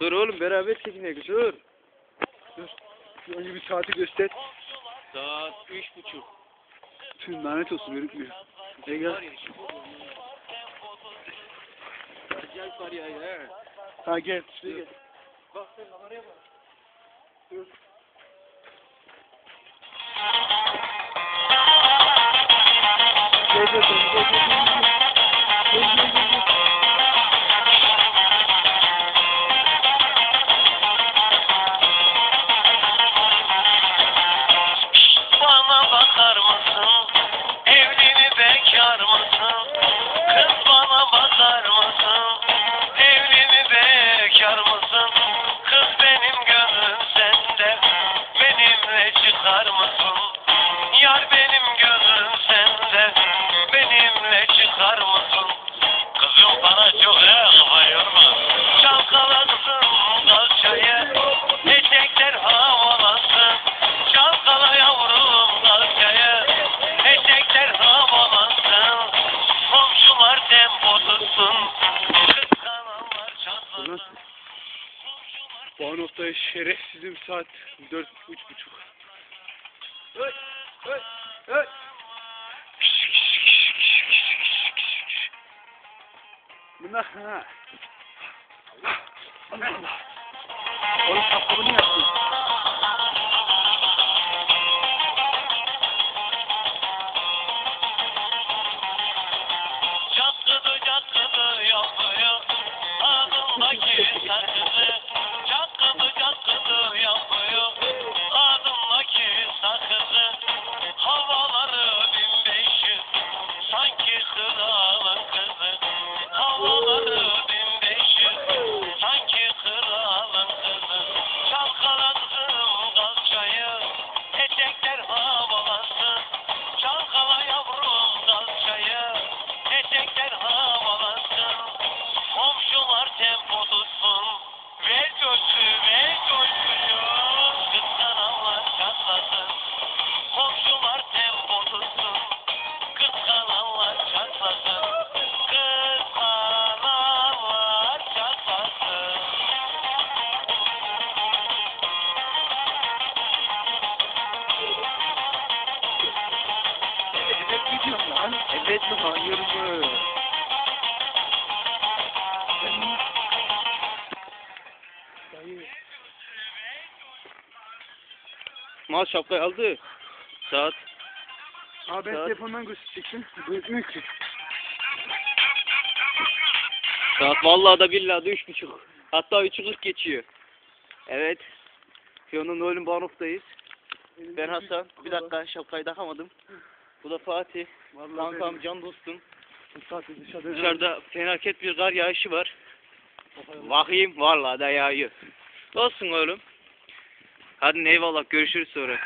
Dur oğlum beraber çekinek dur. Dur. Şu Önce bir saati göster. Saat üç buçuk. Tüm lanet olsun görükmüyor. E gel. Acayip var ya ya. Ha gel. Şuraya gel. Bak sen kameraya bak. Dur. Gel gel gel. Gel Çıkar mısın? Yar benim gönlüm sende. Benimle çıkar mısın? Kızım bana çok kafa yorma. Çalkalansın kalçayı. Etekler havalansın. Çalkala yavrum kalçayı. Etekler havalansın. Komşular tempo tutsun. Kıskananlar çatlasın. Bu noktaya şerefsizim saat dört üç buçuk. Hey, hey, hey. Bunlar ha. Onun kapını yaptın. Mi hayır mı? Mal şapkayı aldı. Saat. Abi ben Saat. telefondan gösterecektim. Gözükmüyor ki. Saat vallahi da billahi de üç buçuk. Hatta üçü kırk geçiyor. Evet. Fiyon'un oğlum Banuf'tayız. Ben Hasan. Bir dakika şapkayı takamadım. Bu da Fatih. Vallahi Kankam benim- can dostum. Bu saatte dışarıda. Dışarıda felaket bir kar yağışı var. Bakayım vallahi da yağıyor. Olsun oğlum. Hadi eyvallah görüşürüz sonra.